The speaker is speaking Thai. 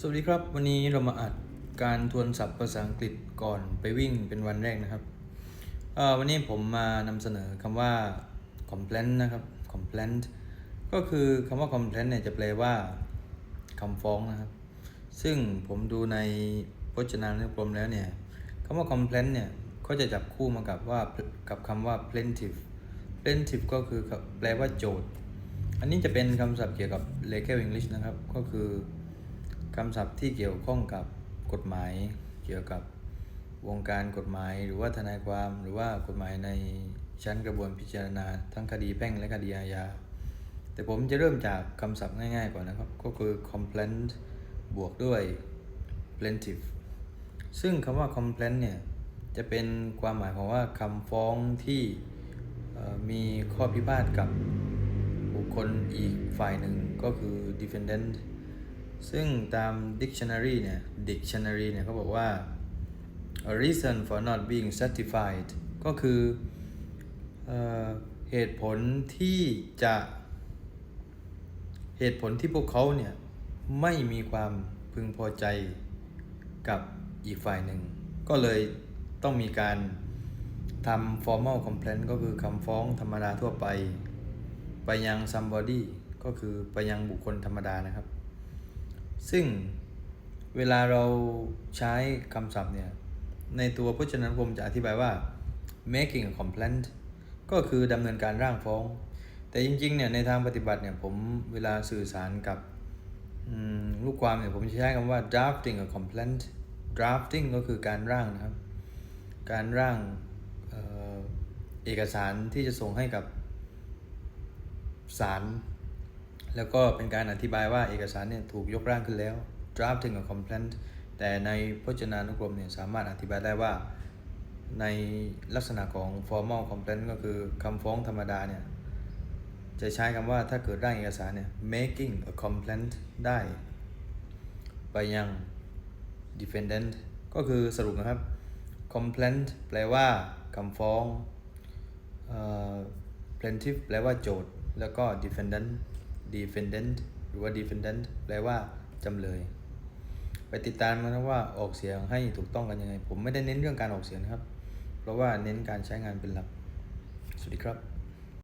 สวัสดีครับ วันนี้เรามาอัดการทวนศัพท์ภาษาอังกฤษก่อนไปวิ่งเป็นวันแรกนะครับวันนี้ผมมานำเสนอคำว่า complaint นะครับ complaint ก็คือคำว่า complaint เนี่ยจะแปลว่าคำฟ้องนะครับ ซึ่งผมดูในพจนานุกรมแล้วเนี่ยคำว่า complaint เนี่ยก็จะจับคู่มากับว่ากับคำว่า plaintiff plaintiff ก็คือแปลว่าโจทย์ อันนี้จะเป็นคำศัพท์เกี่ยวกับ legal English นะครับ ก็คือ คำศัพท์ที่เกี่ยวข้องกับกฎหมาย เกี่ยวกับวงการกฎหมาย หรือว่าทนายความหรือว่ากฎหมายในชั้นกระบวนพิจารณา ทั้งคดีแพ่งและคดีอาญา แต่ผมจะเริ่มจากคำศัพท์ง่ายๆก่อนนะครับ ก็คือ complaint บวกด้วย plaintiff ซึ่งคำว่า complaint เนี่ย จะเป็นความหมายของว่าคำฟ้องที่มีข้อพิพาทกับบุคคลอีกฝ่ายหนึ่งก็คือ defendant ซึ่งตาม dictionary เนี่ย dictionary เนี่ยเขาบอกว่า a reason for not being satisfied ก็คือเออเหตุผลที่จะเหตุผลที่พวกเขาเนี่ย ไม่มีความพึงพอใจกับอีกฝ่ายหนึ่ง ก็เลยต้องมีการทำ formal complaint ก็คือคำฟ้องธรรมดาทั่วไป ไปยัง somebody ก็คือไปยังบุคคลธรรมดานะครับ ซึ่งเวลาเราใช้คำศัพท์เนี่ย ในตัวพจนานุกรมจะอธิบายว่า making a complaint ก็คือดำเนินการร่างฟ้อง แต่จริงๆเนี่ยในทางปฏิบัติเนี่ยผมเวลาสื่อสารกับลูกความเนี่ยผมจะใช้คำว่า drafting a complaint drafting ก็คือการร่างนะครับ การร่างเอกสารที่จะส่งให้กับศาล แล้วก็เป็นการอธิบายว่าเอกสารเนี่ยถูกยกร่างขึ้นแล้ว drafting a complaint แต่ในพจนานุกรมเนี่ยสามารถอธิบายได้ว่า ในลักษณะของ formal complaint ก็คือคำฟ้องธรรมดาเนี่ย จะใช้คำว่าถ้าเกิดร่างเอกสารเนี่ย making a complaint ได้ ไปยัง defendant ก็คือสรุปนะครับ complaint แปลว่าคำฟ้อง plaintiff แปลว่าโจทย์ แล้วก็ defendant defendant หรือว่า defendant แปลว่าจำเลย ไปติดตามนะว่าออกเสียงให้ถูกต้องกันยังไง ผมไม่ได้เน้นเรื่องการออกเสียงนะครับ เพราะว่าเน้นการใช้งานเป็นหลัก สวัสดีครับ